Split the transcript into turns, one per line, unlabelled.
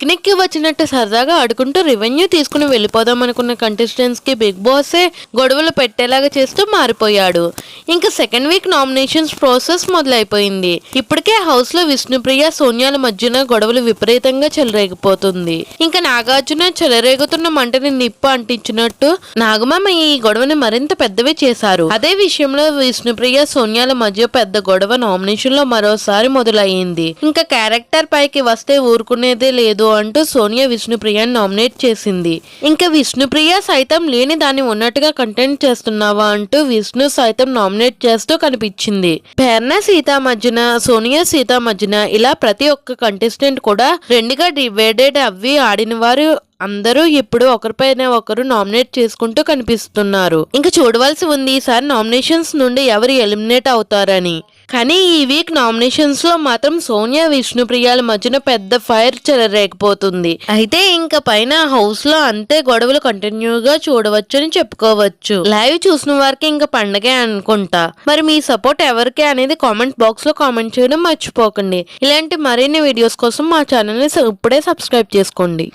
పిక్నిక్కి వచ్చినట్టు సరదాగా ఆడుకుంటూ రెవెన్యూ తీసుకుని వెళ్ళిపోదాం అనుకున్న కంటెస్టెంట్స్కి బిగ్ బాసే గొడవలు పెట్టేలాగా చేస్తూ మారిపోయాడు. ఇంకా సెకండ్ వీక్ నామినేషన్స్ ప్రాసెస్ మొదలైపోయింది. ఇప్పటికే హౌస్లో విష్ణుప్రియ సోనియాల మధ్యన గొడవలు విపరీతంగా చెలరేగిపోతుంది. ఇంకా నాగార్జున చెలరేగుతున్న మంటని నిప్పు అంటించినట్టు నాగమామ ఈ గొడవని మరింత పెద్దవి చేశారు. అదే విషయంలో విష్ణుప్రియ సోనియాల మధ్య పెద్ద గొడవ నామినేషన్లో మరోసారి మొదలయ్యింది. ఇంకా క్యారెక్టర్ పైకి వస్తే ఊరుకునేదే లేదు అంటూ సోనియా విష్ణుప్రియని నామినేట్ చేసింది. ఇంకా విష్ణుప్రియ సైతం లేని దాన్ని ఉన్నట్టుగా కంటెంట్ చేస్తున్నావా? అంటూ విష్ణు సైతం నామినేట్ చేస్తూ కనిపించింది. పేర్న సీత మధ్యన సోనియా సీత మధ్యన ఇలా ప్రతి ఒక్క కంటెస్టెంట్ కూడా రెండుగా డివైడెడ్ అవి ఆడిన వారు అందరూ ఇప్పుడు ఒకరిపైన ఒకరు నామినేట్ చేసుకుంటూ కనిపిస్తున్నారు. ఇంకా చూడవలసి ఉంది ఈసారి నామినేషన్స్ నుండి ఎవరు ఎలిమినేట్ అవుతారని? కానీ ఈ వీక్ నామినేషన్స్లో మాత్రం సోనియా విష్ణుప్రియాల మధ్యన పెద్ద ఫైర్ చెలరేకపోతుంది అయితే ఇంకా పైన హౌస్లో అంతే గొడవలు కంటిన్యూగా చూడవచ్చని చెప్పుకోవచ్చు. లైవ్ చూసిన వారికి ఇంకా పండగే అనుకుంటా. మరి మీ సపోర్ట్ ఎవరికి అనేది కామెంట్ బాక్స్లో కామెంట్ చేయడం మర్చిపోకండి. ఇలాంటి మరిన్ని వీడియోస్ కోసం మా ఛానల్ని ఇప్పుడే సబ్స్క్రైబ్ చేసుకోండి.